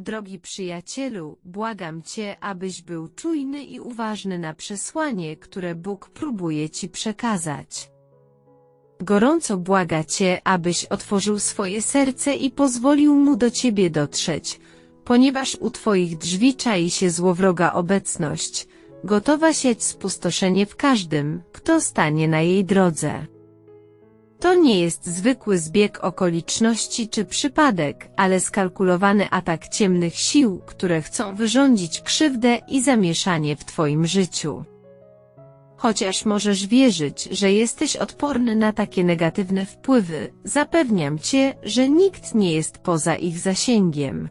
Drogi przyjacielu, błagam Cię, abyś był czujny i uważny na przesłanie, które Bóg próbuje Ci przekazać. Gorąco błaga Cię, abyś otworzył swoje serce i pozwolił Mu do Ciebie dotrzeć, ponieważ u Twoich drzwi czai się złowroga obecność, gotowa sieć spustoszenie w każdym, kto stanie na jej drodze. To nie jest zwykły zbieg okoliczności czy przypadek, ale skalkulowany atak ciemnych sił, które chcą wyrządzić krzywdę i zamieszanie w Twoim życiu. Chociaż możesz wierzyć, że jesteś odporny na takie negatywne wpływy, zapewniam Cię, że nikt nie jest poza ich zasięgiem.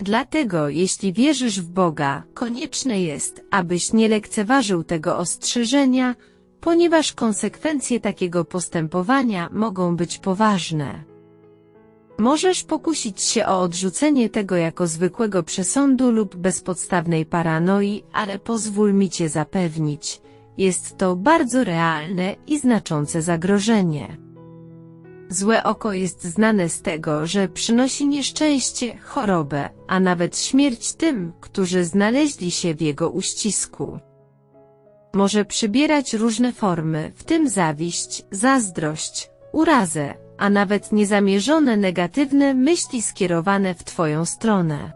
Dlatego, jeśli wierzysz w Boga, konieczne jest, abyś nie lekceważył tego ostrzeżenia, ponieważ konsekwencje takiego postępowania mogą być poważne. Możesz pokusić się o odrzucenie tego jako zwykłego przesądu lub bezpodstawnej paranoi, ale pozwól mi Cię zapewnić, jest to bardzo realne i znaczące zagrożenie. Złe oko jest znane z tego, że przynosi nieszczęście, chorobę, a nawet śmierć tym, którzy znaleźli się w jego uścisku. Może przybierać różne formy, w tym zawiść, zazdrość, urazę, a nawet niezamierzone negatywne myśli skierowane w Twoją stronę.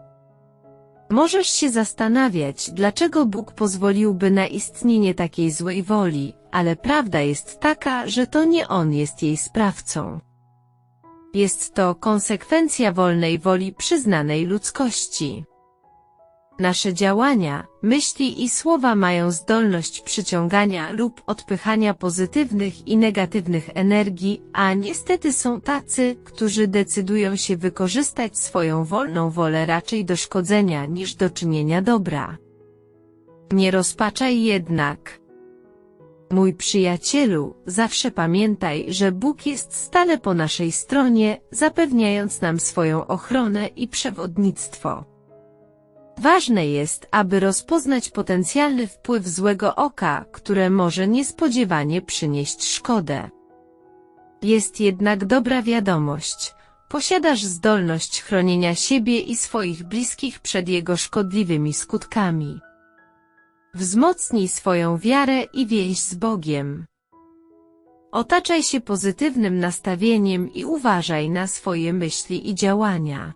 Możesz się zastanawiać, dlaczego Bóg pozwoliłby na istnienie takiej złej woli, ale prawda jest taka, że to nie On jest jej sprawcą. Jest to konsekwencja wolnej woli przyznanej ludzkości. Nasze działania, myśli i słowa mają zdolność przyciągania lub odpychania pozytywnych i negatywnych energii, a niestety są tacy, którzy decydują się wykorzystać swoją wolną wolę raczej do szkodzenia niż do czynienia dobra. Nie rozpaczaj jednak. Mój przyjacielu, zawsze pamiętaj, że Bóg jest stale po naszej stronie, zapewniając nam swoją ochronę i przewodnictwo. Ważne jest, aby rozpoznać potencjalny wpływ złego oka, które może niespodziewanie przynieść szkodę. Jest jednak dobra wiadomość. Posiadasz zdolność chronienia siebie i swoich bliskich przed jego szkodliwymi skutkami. Wzmocnij swoją wiarę i więź z Bogiem. Otaczaj się pozytywnym nastawieniem i uważaj na swoje myśli i działania.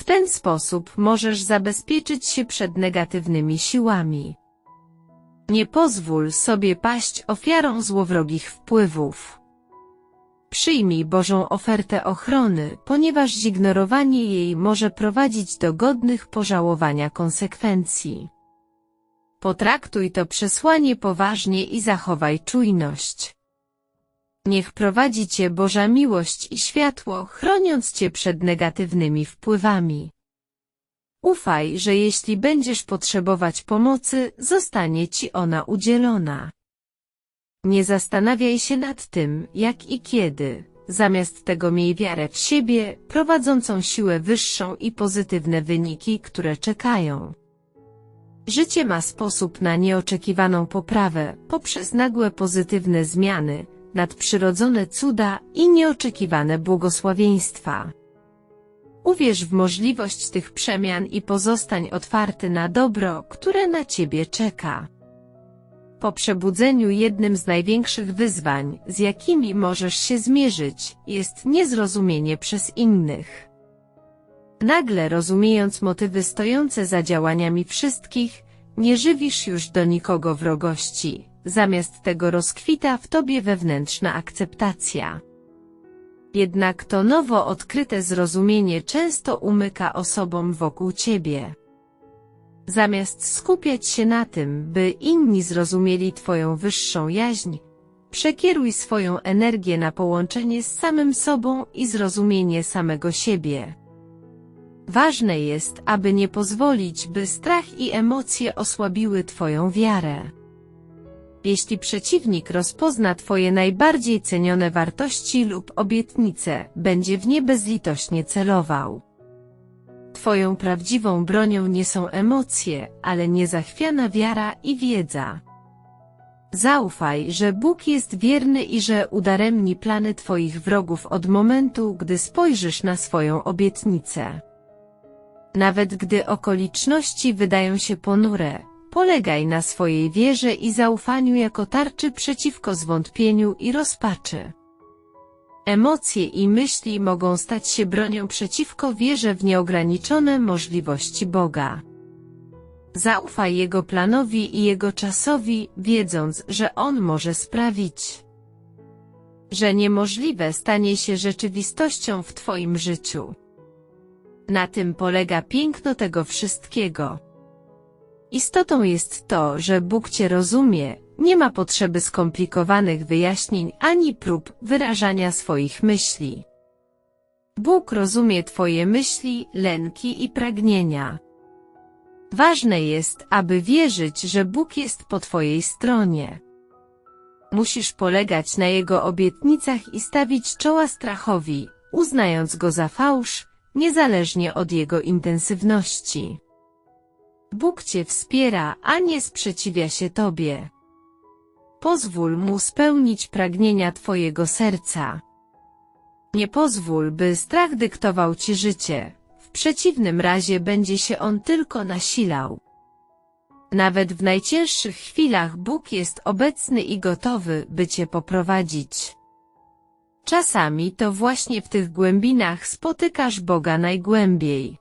W ten sposób możesz zabezpieczyć się przed negatywnymi siłami. Nie pozwól sobie paść ofiarą złowrogich wpływów. Przyjmij Bożą ofertę ochrony, ponieważ zignorowanie jej może prowadzić do godnych pożałowania konsekwencji. Potraktuj to przesłanie poważnie i zachowaj czujność. Niech prowadzi Cię Boża miłość i światło, chroniąc Cię przed negatywnymi wpływami. Ufaj, że jeśli będziesz potrzebować pomocy, zostanie Ci ona udzielona. Nie zastanawiaj się nad tym, jak i kiedy. Zamiast tego miej wiarę w siebie, prowadzącą siłę wyższą i pozytywne wyniki, które czekają. Życie ma sposób na nieoczekiwaną poprawę, poprzez nagłe pozytywne zmiany, nadprzyrodzone cuda i nieoczekiwane błogosławieństwa. Uwierz w możliwość tych przemian i pozostań otwarty na dobro, które na Ciebie czeka. Po przebudzeniu jednym z największych wyzwań, z jakimi możesz się zmierzyć, jest niezrozumienie przez innych. Nagle rozumiejąc motywy stojące za działaniami wszystkich, nie żywisz już do nikogo wrogości, zamiast tego rozkwita w tobie wewnętrzna akceptacja. Jednak to nowo odkryte zrozumienie często umyka osobom wokół ciebie. Zamiast skupiać się na tym, by inni zrozumieli Twoją wyższą jaźń, przekieruj swoją energię na połączenie z samym sobą i zrozumienie samego siebie. Ważne jest, aby nie pozwolić, by strach i emocje osłabiły Twoją wiarę. Jeśli przeciwnik rozpozna Twoje najbardziej cenione wartości lub obietnice, będzie w nie bezlitośnie celował. Twoją prawdziwą bronią nie są emocje, ale niezachwiana wiara i wiedza. Zaufaj, że Bóg jest wierny i że udaremni plany Twoich wrogów od momentu, gdy spojrzysz na swoją obietnicę. Nawet gdy okoliczności wydają się ponure, polegaj na swojej wierze i zaufaniu jako tarczy przeciwko zwątpieniu i rozpaczy. Emocje i myśli mogą stać się bronią przeciwko wierze w nieograniczone możliwości Boga. Zaufaj Jego planowi i Jego czasowi, wiedząc, że On może sprawić, że niemożliwe stanie się rzeczywistością w Twoim życiu. Na tym polega piękno tego wszystkiego. Istotą jest to, że Bóg Cię rozumie, nie ma potrzeby skomplikowanych wyjaśnień ani prób wyrażania swoich myśli. Bóg rozumie Twoje myśli, lęki i pragnienia. Ważne jest, aby wierzyć, że Bóg jest po Twojej stronie. Musisz polegać na Jego obietnicach i stawić czoła strachowi, uznając go za fałsz, niezależnie od jego intensywności. Bóg Cię wspiera, a nie sprzeciwia się Tobie. Pozwól Mu spełnić pragnienia Twojego serca. Nie pozwól, by strach dyktował Ci życie, w przeciwnym razie będzie się on tylko nasilał. Nawet w najcięższych chwilach Bóg jest obecny i gotowy, by Cię poprowadzić. Czasami to właśnie w tych głębinach spotykasz Boga najgłębiej.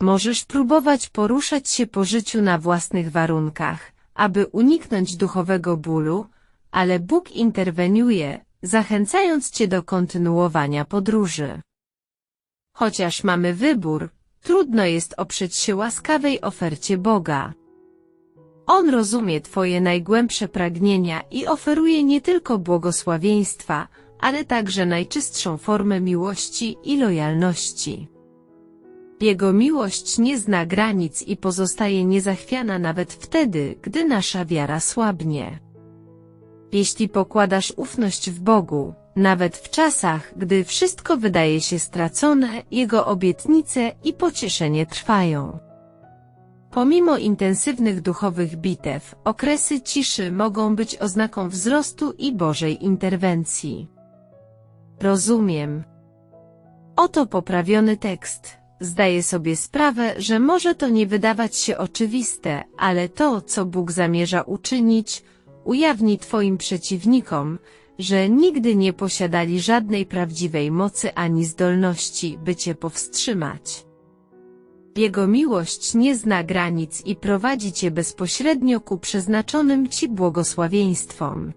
Możesz próbować poruszać się po życiu na własnych warunkach, aby uniknąć duchowego bólu, ale Bóg interweniuje, zachęcając Cię do kontynuowania podróży. Chociaż mamy wybór, trudno jest oprzeć się łaskawej ofercie Boga. On rozumie Twoje najgłębsze pragnienia i oferuje nie tylko błogosławieństwa, ale także najczystszą formę miłości i lojalności. Jego miłość nie zna granic i pozostaje niezachwiana nawet wtedy, gdy nasza wiara słabnie. Jeśli pokładasz ufność w Bogu, nawet w czasach, gdy wszystko wydaje się stracone, Jego obietnice i pocieszenie trwają. Pomimo intensywnych duchowych bitew, okresy ciszy mogą być oznaką wzrostu i Bożej interwencji. Rozumiem. Oto poprawiony tekst. Zdaję sobie sprawę, że może to nie wydawać się oczywiste, ale to, co Bóg zamierza uczynić, ujawni Twoim przeciwnikom, że nigdy nie posiadali żadnej prawdziwej mocy ani zdolności, by Cię powstrzymać. Jego miłość nie zna granic i prowadzi Cię bezpośrednio ku przeznaczonym Ci błogosławieństwom.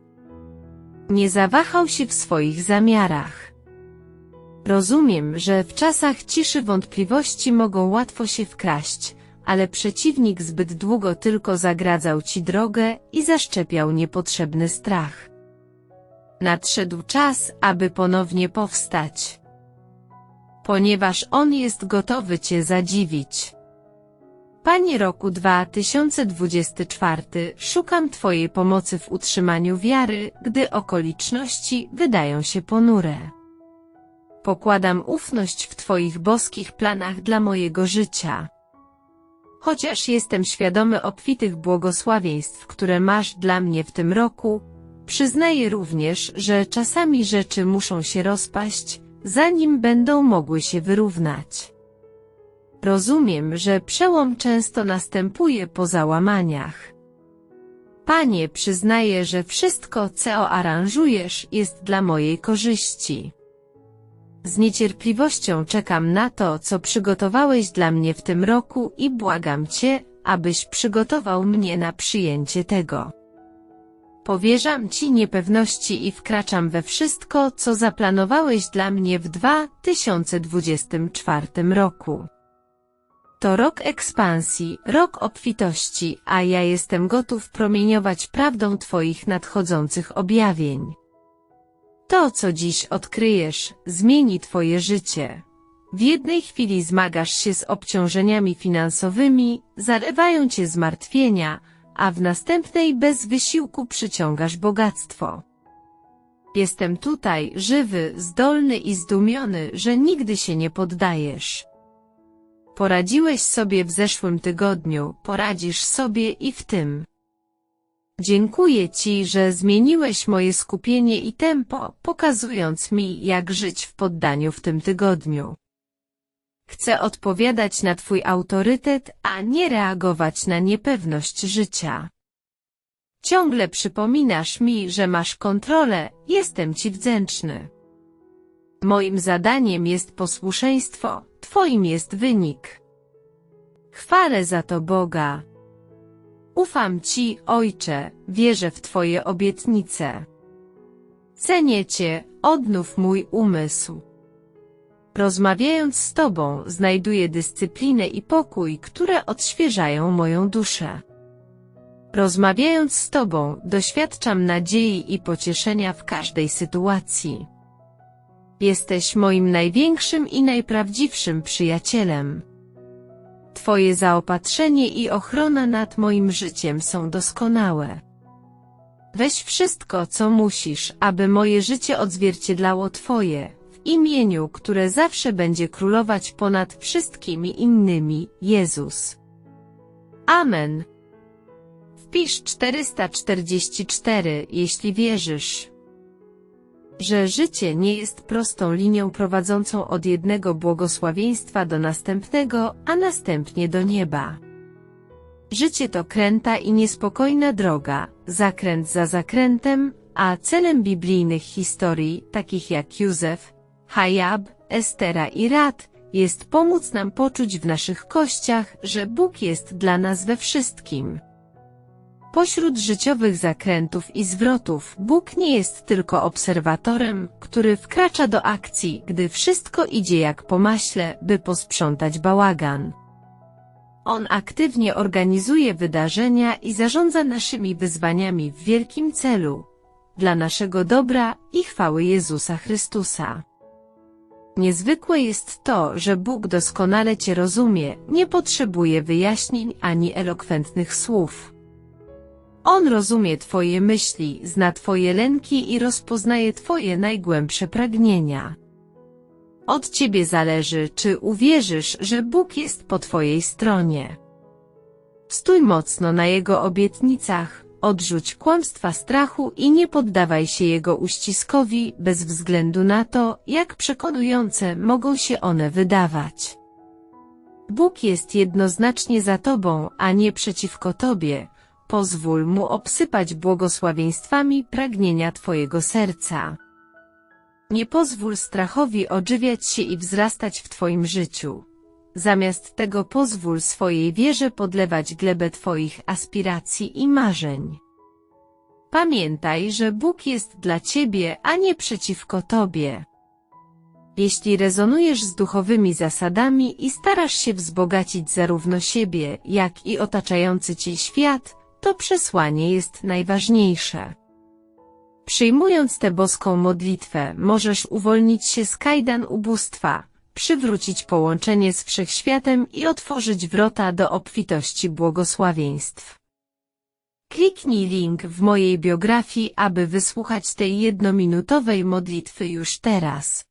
Nie zawahał się w swoich zamiarach. Rozumiem, że w czasach ciszy wątpliwości mogą łatwo się wkraść, ale przeciwnik zbyt długo tylko zagradzał ci drogę i zaszczepiał niepotrzebny strach. Nadszedł czas, aby ponownie powstać. Ponieważ on jest gotowy cię zadziwić. Panie roku 2024, szukam Twojej pomocy w utrzymaniu wiary, gdy okoliczności wydają się ponure. Pokładam ufność w Twoich boskich planach dla mojego życia. Chociaż jestem świadomy obfitych błogosławieństw, które masz dla mnie w tym roku, przyznaję również, że czasami rzeczy muszą się rozpaść, zanim będą mogły się wyrównać. Rozumiem, że przełom często następuje po załamaniach. Panie, przyznaję, że wszystko, co aranżujesz, jest dla mojej korzyści. Z niecierpliwością czekam na to, co przygotowałeś dla mnie w tym roku i błagam Cię, abyś przygotował mnie na przyjęcie tego. Powierzam Ci niepewności i wkraczam we wszystko, co zaplanowałeś dla mnie w 2024 roku. To rok ekspansji, rok obfitości, a ja jestem gotów promieniować prawdą Twoich nadchodzących objawień. To, co dziś odkryjesz, zmieni Twoje życie. W jednej chwili zmagasz się z obciążeniami finansowymi, zarywają Cię zmartwienia, a w następnej bez wysiłku przyciągasz bogactwo. Jestem tutaj, żywy, zdolny i zdumiony, że nigdy się nie poddajesz. Poradziłeś sobie w zeszłym tygodniu, poradzisz sobie i w tym. Dziękuję Ci, że zmieniłeś moje skupienie i tempo, pokazując mi, jak żyć w poddaniu w tym tygodniu. Chcę odpowiadać na Twój autorytet, a nie reagować na niepewność życia. Ciągle przypominasz mi, że masz kontrolę, jestem Ci wdzięczny. Moim zadaniem jest posłuszeństwo, Twoim jest wynik. Chwalę za to Boga. Ufam Ci, Ojcze, wierzę w Twoje obietnice. Cenię Cię, odnów mój umysł. Rozmawiając z Tobą, znajduję dyscyplinę i pokój, które odświeżają moją duszę. Rozmawiając z Tobą, doświadczam nadziei i pocieszenia w każdej sytuacji. Jesteś moim największym i najprawdziwszym przyjacielem. Twoje zaopatrzenie i ochrona nad moim życiem są doskonałe. Weź wszystko, co musisz, aby moje życie odzwierciedlało Twoje, w imieniu, które zawsze będzie królować ponad wszystkimi innymi, Jezus. Amen. Wpisz 444, jeśli wierzysz, że życie nie jest prostą linią prowadzącą od jednego błogosławieństwa do następnego, a następnie do nieba. Życie to kręta i niespokojna droga, zakręt za zakrętem, a celem biblijnych historii, takich jak Józef, Hajab, Estera i Rad, jest pomóc nam poczuć w naszych kościach, że Bóg jest dla nas we wszystkim. Pośród życiowych zakrętów i zwrotów Bóg nie jest tylko obserwatorem, który wkracza do akcji, gdy wszystko idzie jak po maśle, by posprzątać bałagan. On aktywnie organizuje wydarzenia i zarządza naszymi wyzwaniami w wielkim celu, dla naszego dobra i chwały Jezusa Chrystusa. Niezwykłe jest to, że Bóg doskonale Cię rozumie, nie potrzebuje wyjaśnień ani elokwentnych słów. On rozumie Twoje myśli, zna Twoje lęki i rozpoznaje Twoje najgłębsze pragnienia. Od Ciebie zależy, czy uwierzysz, że Bóg jest po Twojej stronie. Stój mocno na Jego obietnicach, odrzuć kłamstwa strachu i nie poddawaj się Jego uściskowi bez względu na to, jak przekonujące mogą się one wydawać. Bóg jest jednoznacznie za Tobą, a nie przeciwko Tobie. Pozwól Mu obsypać błogosławieństwami pragnienia Twojego serca. Nie pozwól strachowi odżywiać się i wzrastać w Twoim życiu. Zamiast tego pozwól swojej wierze podlewać glebę Twoich aspiracji i marzeń. Pamiętaj, że Bóg jest dla Ciebie, a nie przeciwko Tobie. Jeśli rezonujesz z duchowymi zasadami i starasz się wzbogacić zarówno siebie, jak i otaczający Cię świat, to przesłanie jest najważniejsze. Przyjmując tę boską modlitwę, możesz uwolnić się z kajdan ubóstwa, przywrócić połączenie z wszechświatem i otworzyć wrota do obfitości błogosławieństw. Kliknij link w mojej biografii, aby wysłuchać tej jednominutowej modlitwy już teraz.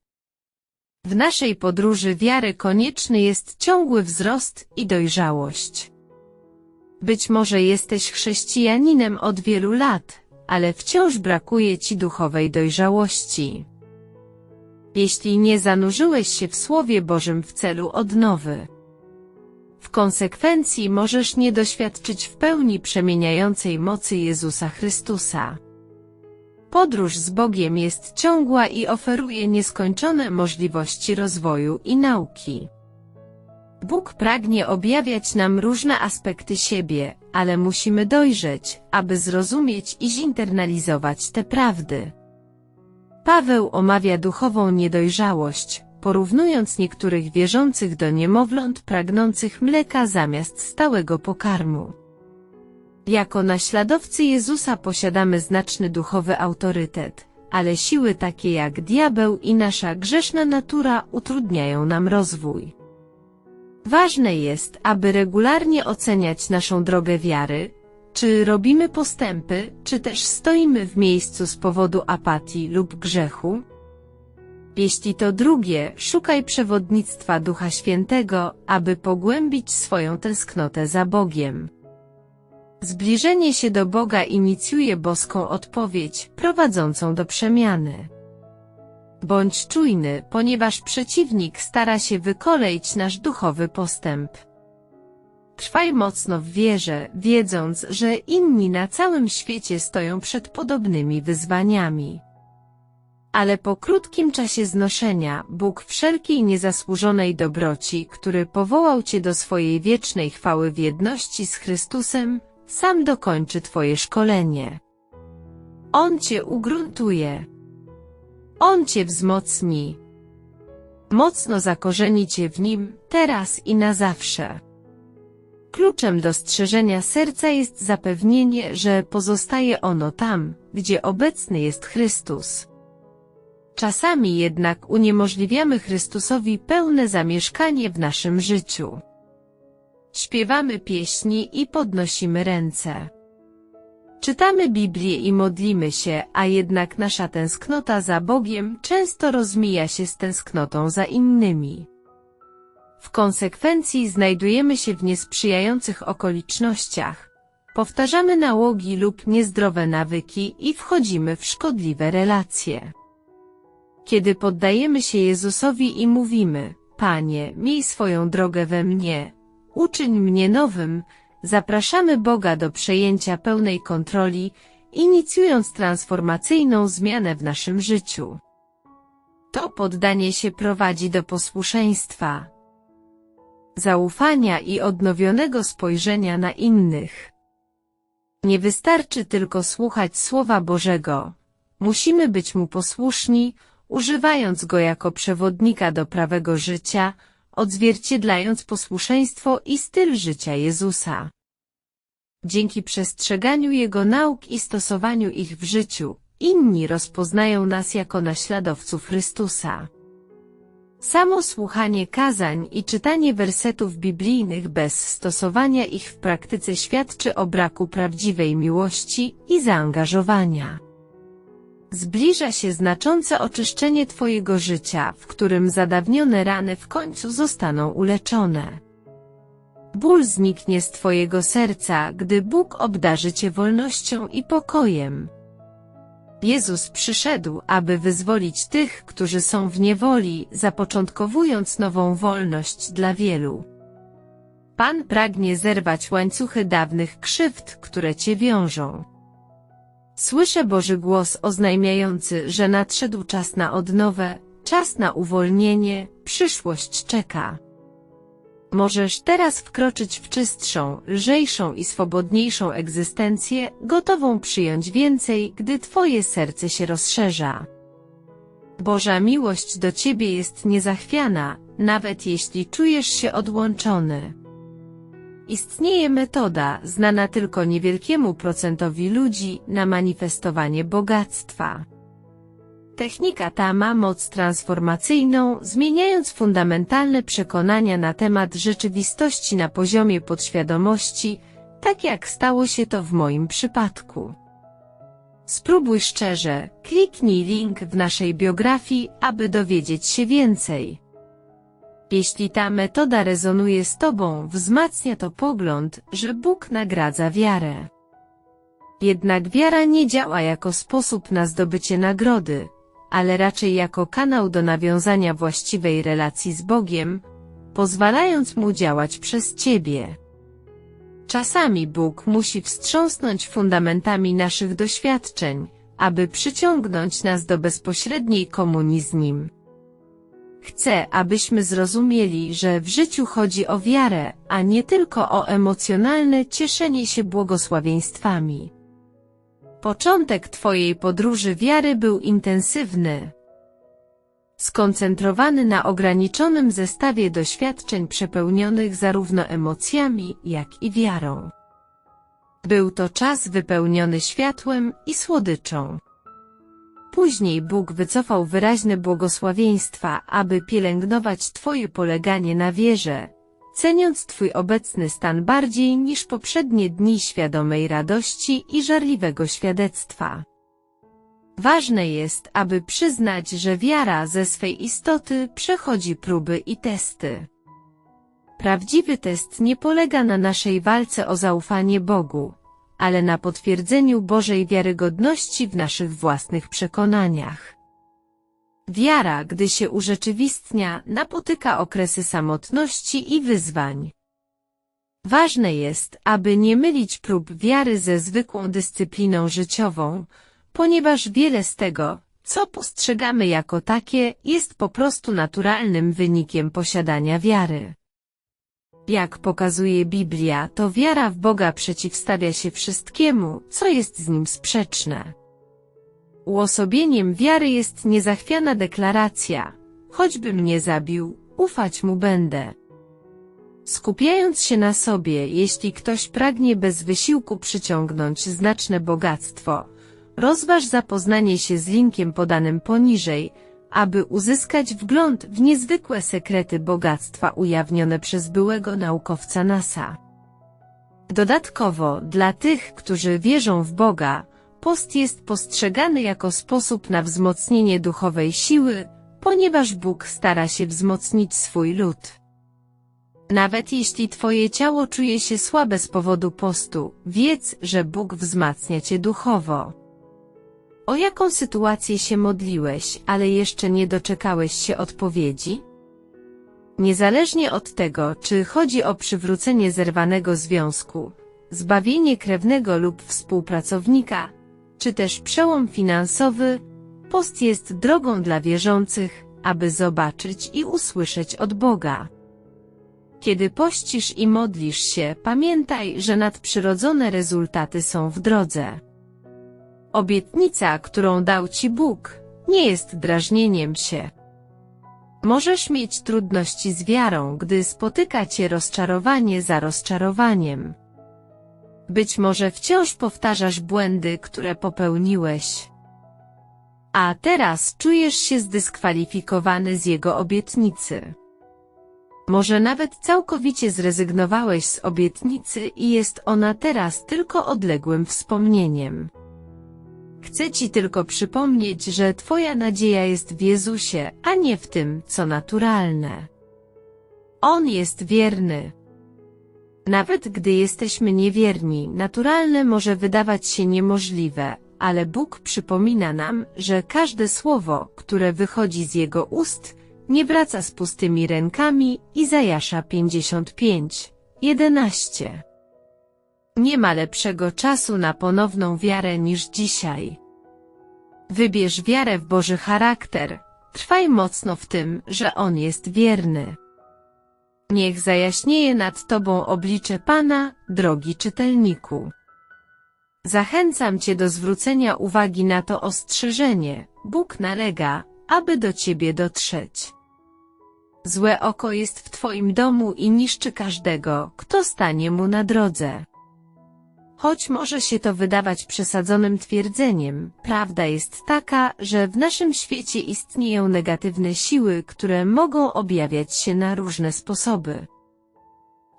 W naszej podróży wiary konieczny jest ciągły wzrost i dojrzałość. Być może jesteś chrześcijaninem od wielu lat, ale wciąż brakuje ci duchowej dojrzałości. Jeśli nie zanurzyłeś się w Słowie Bożym w celu odnowy, w konsekwencji możesz nie doświadczyć w pełni przemieniającej mocy Jezusa Chrystusa. Podróż z Bogiem jest ciągła i oferuje nieskończone możliwości rozwoju i nauki. Bóg pragnie objawiać nam różne aspekty siebie, ale musimy dojrzeć, aby zrozumieć i zinternalizować te prawdy. Paweł omawia duchową niedojrzałość, porównując niektórych wierzących do niemowląt pragnących mleka zamiast stałego pokarmu. Jako naśladowcy Jezusa posiadamy znaczny duchowy autorytet, ale siły takie jak diabeł i nasza grzeszna natura utrudniają nam rozwój. Ważne jest, aby regularnie oceniać naszą drogę wiary, czy robimy postępy, czy też stoimy w miejscu z powodu apatii lub grzechu? Jeśli to drugie, szukaj przewodnictwa Ducha Świętego, aby pogłębić swoją tęsknotę za Bogiem. Zbliżenie się do Boga inicjuje boską odpowiedź, prowadzącą do przemiany. Bądź czujny, ponieważ przeciwnik stara się wykoleić nasz duchowy postęp. Trwaj mocno w wierze, wiedząc, że inni na całym świecie stoją przed podobnymi wyzwaniami. Ale po krótkim czasie znoszenia, Bóg wszelkiej niezasłużonej dobroci, który powołał Cię do swojej wiecznej chwały w jedności z Chrystusem, sam dokończy Twoje szkolenie. On Cię ugruntuje. On Cię wzmocni. Mocno zakorzeni Cię w Nim, teraz i na zawsze. Kluczem do strzeżenia serca jest zapewnienie, że pozostaje ono tam, gdzie obecny jest Chrystus. Czasami jednak uniemożliwiamy Chrystusowi pełne zamieszkanie w naszym życiu. Śpiewamy pieśni i podnosimy ręce. Czytamy Biblię i modlimy się, a jednak nasza tęsknota za Bogiem często rozmija się z tęsknotą za innymi. W konsekwencji znajdujemy się w niesprzyjających okolicznościach, powtarzamy nałogi lub niezdrowe nawyki i wchodzimy w szkodliwe relacje. Kiedy poddajemy się Jezusowi i mówimy, Panie, miej swoją drogę we mnie, uczyń mnie nowym, zapraszamy Boga do przejęcia pełnej kontroli, inicjując transformacyjną zmianę w naszym życiu. To poddanie się prowadzi do posłuszeństwa, zaufania i odnowionego spojrzenia na innych. Nie wystarczy tylko słuchać Słowa Bożego. Musimy być Mu posłuszni, używając Go jako przewodnika do prawego życia, odzwierciedlając posłuszeństwo i styl życia Jezusa. Dzięki przestrzeganiu Jego nauk i stosowaniu ich w życiu, inni rozpoznają nas jako naśladowców Chrystusa. Samo słuchanie kazań i czytanie wersetów biblijnych bez stosowania ich w praktyce świadczy o braku prawdziwej miłości i zaangażowania. Zbliża się znaczące oczyszczenie Twojego życia, w którym zadawnione rany w końcu zostaną uleczone. Ból zniknie z Twojego serca, gdy Bóg obdarzy Cię wolnością i pokojem. Jezus przyszedł, aby wyzwolić tych, którzy są w niewoli, zapoczątkowując nową wolność dla wielu. Pan pragnie zerwać łańcuchy dawnych krzywd, które Cię wiążą. Słyszę Boży głos oznajmiający, że nadszedł czas na odnowę, czas na uwolnienie, przyszłość czeka. Możesz teraz wkroczyć w czystszą, lżejszą i swobodniejszą egzystencję, gotową przyjąć więcej, gdy Twoje serce się rozszerza. Boża miłość do Ciebie jest niezachwiana, nawet jeśli czujesz się odłączony. Istnieje metoda, znana tylko niewielkiemu procentowi ludzi, na manifestowanie bogactwa. Technika ta ma moc transformacyjną, zmieniając fundamentalne przekonania na temat rzeczywistości na poziomie podświadomości, tak jak stało się to w moim przypadku. Spróbuj szczerze, kliknij link w naszej biografii, aby dowiedzieć się więcej. Jeśli ta metoda rezonuje z Tobą, wzmacnia to pogląd, że Bóg nagradza wiarę. Jednak wiara nie działa jako sposób na zdobycie nagrody, ale raczej jako kanał do nawiązania właściwej relacji z Bogiem, pozwalając Mu działać przez Ciebie. Czasami Bóg musi wstrząsnąć fundamentami naszych doświadczeń, aby przyciągnąć nas do bezpośredniej komunii z Nim. Chcę, abyśmy zrozumieli, że w życiu chodzi o wiarę, a nie tylko o emocjonalne cieszenie się błogosławieństwami. Początek Twojej podróży wiary był intensywny. Skoncentrowany na ograniczonym zestawie doświadczeń przepełnionych zarówno emocjami, jak i wiarą. Był to czas wypełniony światłem i słodyczą. Później Bóg wycofał wyraźne błogosławieństwa, aby pielęgnować Twoje poleganie na wierze, ceniąc Twój obecny stan bardziej niż poprzednie dni świadomej radości i żarliwego świadectwa. Ważne jest, aby przyznać, że wiara ze swej istoty przechodzi próby i testy. Prawdziwy test nie polega na naszej walce o zaufanie Bogu, ale na potwierdzeniu Bożej wiarygodności w naszych własnych przekonaniach. Wiara, gdy się urzeczywistnia, napotyka okresy samotności i wyzwań. Ważne jest, aby nie mylić prób wiary ze zwykłą dyscypliną życiową, ponieważ wiele z tego, co postrzegamy jako takie, jest po prostu naturalnym wynikiem posiadania wiary. Jak pokazuje Biblia, to wiara w Boga przeciwstawia się wszystkiemu, co jest z nim sprzeczne. Uosobieniem wiary jest niezachwiana deklaracja, choćby mnie zabił, ufać mu będę. Skupiając się na sobie, jeśli ktoś pragnie bez wysiłku przyciągnąć znaczne bogactwo, rozważ zapoznanie się z linkiem podanym poniżej, aby uzyskać wgląd w niezwykłe sekrety bogactwa ujawnione przez byłego naukowca NASA. Dodatkowo, dla tych, którzy wierzą w Boga, post jest postrzegany jako sposób na wzmocnienie duchowej siły, ponieważ Bóg stara się wzmocnić swój lud. Nawet jeśli twoje ciało czuje się słabe z powodu postu, wiedz, że Bóg wzmacnia cię duchowo. O jaką sytuację się modliłeś, ale jeszcze nie doczekałeś się odpowiedzi? Niezależnie od tego, czy chodzi o przywrócenie zerwanego związku, zbawienie krewnego lub współpracownika, czy też przełom finansowy, post jest drogą dla wierzących, aby zobaczyć i usłyszeć od Boga. Kiedy pościsz i modlisz się, pamiętaj, że nadprzyrodzone rezultaty są w drodze. Obietnica, którą dał ci Bóg, nie jest drażnieniem się. Możesz mieć trudności z wiarą, gdy spotyka cię rozczarowanie za rozczarowaniem. Być może wciąż powtarzasz błędy, które popełniłeś. A teraz czujesz się zdyskwalifikowany z jego obietnicy. Może nawet całkowicie zrezygnowałeś z obietnicy i jest ona teraz tylko odległym wspomnieniem. Chcę Ci tylko przypomnieć, że Twoja nadzieja jest w Jezusie, a nie w tym, co naturalne. On jest wierny. Nawet gdy jesteśmy niewierni, naturalne może wydawać się niemożliwe, ale Bóg przypomina nam, że każde słowo, które wychodzi z Jego ust, nie wraca z pustymi rękami, Izajasza 55, 11. Nie ma lepszego czasu na ponowną wiarę niż dzisiaj. Wybierz wiarę w Boży charakter, trwaj mocno w tym, że On jest wierny. Niech zajaśnieje nad Tobą oblicze Pana, drogi czytelniku. Zachęcam Cię do zwrócenia uwagi na to ostrzeżenie, Bóg nalega, aby do Ciebie dotrzeć. Złe oko jest w Twoim domu i niszczy każdego, kto stanie mu na drodze. Choć może się to wydawać przesadzonym twierdzeniem, prawda jest taka, że w naszym świecie istnieją negatywne siły, które mogą objawiać się na różne sposoby.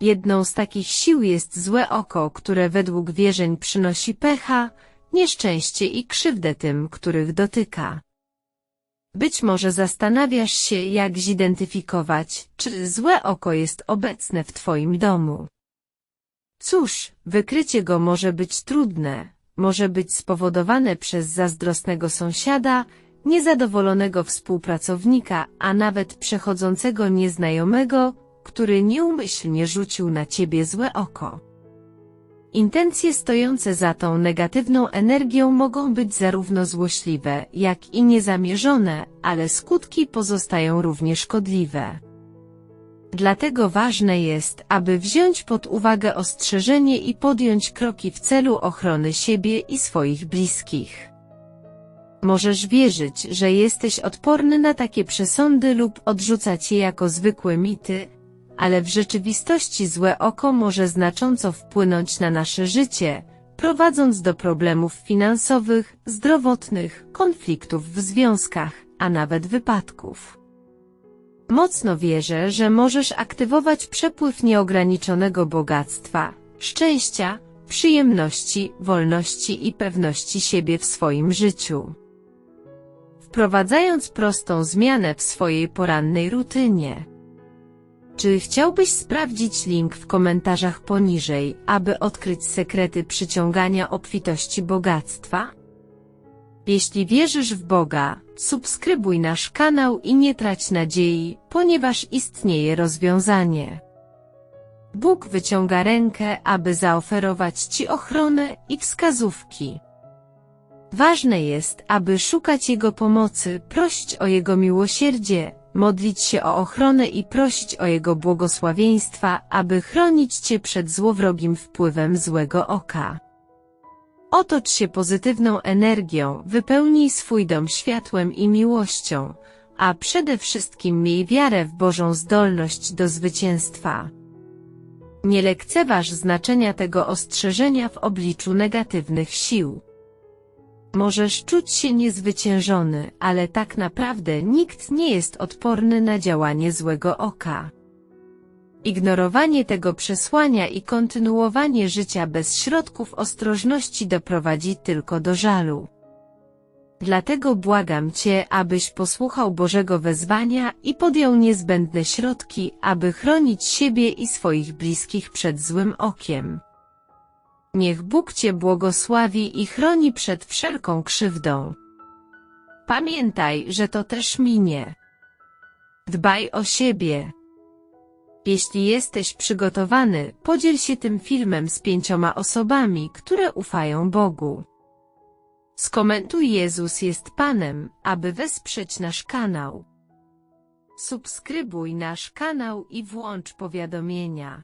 Jedną z takich sił jest złe oko, które według wierzeń przynosi pecha, nieszczęście i krzywdę tym, których dotyka. Być może zastanawiasz się, jak zidentyfikować, czy złe oko jest obecne w Twoim domu. Cóż, wykrycie go może być trudne, może być spowodowane przez zazdrosnego sąsiada, niezadowolonego współpracownika, a nawet przechodzącego nieznajomego, który nieumyślnie rzucił na ciebie złe oko. Intencje stojące za tą negatywną energią mogą być zarówno złośliwe, jak i niezamierzone, ale skutki pozostają równie szkodliwe. Dlatego ważne jest, aby wziąć pod uwagę ostrzeżenie i podjąć kroki w celu ochrony siebie i swoich bliskich. Możesz wierzyć, że jesteś odporny na takie przesądy lub odrzucać je jako zwykłe mity, ale w rzeczywistości złe oko może znacząco wpłynąć na nasze życie, prowadząc do problemów finansowych, zdrowotnych, konfliktów w związkach, a nawet wypadków. Mocno wierzę, że możesz aktywować przepływ nieograniczonego bogactwa, szczęścia, przyjemności, wolności i pewności siebie w swoim życiu. Wprowadzając prostą zmianę w swojej porannej rutynie. Czy chciałbyś sprawdzić link w komentarzach poniżej, aby odkryć sekrety przyciągania obfitości bogactwa? Jeśli wierzysz w Boga, subskrybuj nasz kanał i nie trać nadziei, ponieważ istnieje rozwiązanie. Bóg wyciąga rękę, aby zaoferować Ci ochronę i wskazówki. Ważne jest, aby szukać Jego pomocy, prosić o Jego miłosierdzie, modlić się o ochronę i prosić o Jego błogosławieństwa, aby chronić Cię przed złowrogim wpływem złego oka. Otocz się pozytywną energią, wypełnij swój dom światłem i miłością, a przede wszystkim miej wiarę w Bożą zdolność do zwycięstwa. Nie lekceważ znaczenia tego ostrzeżenia w obliczu negatywnych sił. Możesz czuć się niezwyciężony, ale tak naprawdę nikt nie jest odporny na działanie złego oka. Ignorowanie tego przesłania i kontynuowanie życia bez środków ostrożności doprowadzi tylko do żalu. Dlatego błagam Cię, abyś posłuchał Bożego wezwania i podjął niezbędne środki, aby chronić siebie i swoich bliskich przed złym okiem. Niech Bóg Cię błogosławi i chroni przed wszelką krzywdą. Pamiętaj, że to też minie. Dbaj o siebie. Jeśli jesteś przygotowany, podziel się tym filmem z pięcioma osobami, które ufają Bogu. Skomentuj Jezus jest Panem, aby wesprzeć nasz kanał. Subskrybuj nasz kanał i włącz powiadomienia.